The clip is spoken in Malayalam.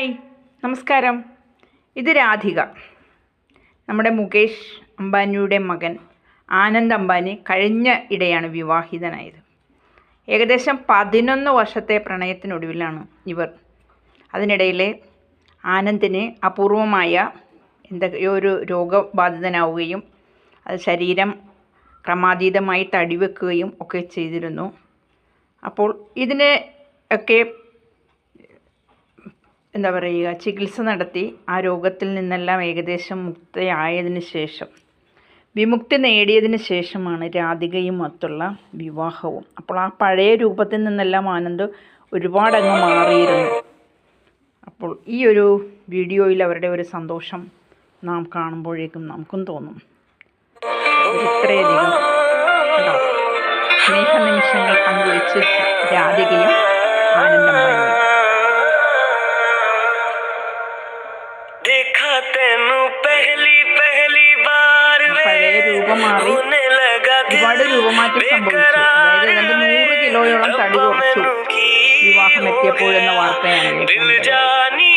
ഹായ് നമസ്കാരം. ഇത് രാധിക. നമ്മുടെ മുകേഷ് അംബാനിയുടെ മകൻ ആനന്ദ് അംബാനി കഴിഞ്ഞ ഇടയാണ് വിവാഹിതനായത്. ഏകദേശം പതിനൊന്ന് വർഷത്തെ പ്രണയത്തിനൊടുവിലാണ് ഇവർ. അതിനിടയിലെ ആനന്ദിന് അപൂർവമായ എന്തൊക്കെയോ ഒരു രോഗബാധിതനാവുകയും അത് ശരീരം ക്രമാതീതമായി തടിവെക്കുകയും ഒക്കെ ചെയ്തിരുന്നു. അപ്പോൾ ഇതിനെ ഒക്കെ എന്താ പറയുക ചികിത്സ നടത്തി ആ രോഗത്തിൽ നിന്നെല്ലാം ഏകദേശം മുക്തയായതിന് ശേഷം വിമുക്തി നേടിയതിന് ശേഷമാണ് രാധികയും മൊത്തുള്ള വിവാഹവും. അപ്പോൾ ആ പഴയ രൂപത്തിൽ നിന്നെല്ലാം ആനന്ദ് ഒരുപാടങ്ങ് മാറിയിരുന്നു. അപ്പോൾ ഈ ഒരു വീഡിയോയിൽ അവരുടെ ഒരു സന്തോഷം നാം കാണുമ്പോഴേക്കും നമുക്കും തോന്നും. ഇത്രയധികം? സ്നേഹനിമിഷങ്ങൾ പങ്കുവെച്ച് രാധികയും ആനന്ദമായും देखा तेनू पहली पहली बार वे പഴയ രൂപം മാറി होने लगा ഒരുപാട് രൂപമാറ്റം സംഭവിച്ചു അതായത് ഏതാണ്ട് നൂറ് കിലോയോളം തടി കുറച്ചു വിവാഹം എത്തിയപ്പോഴെന്ന വാർത്തയാണ് दिल കേൾക്കുന്നത് जानी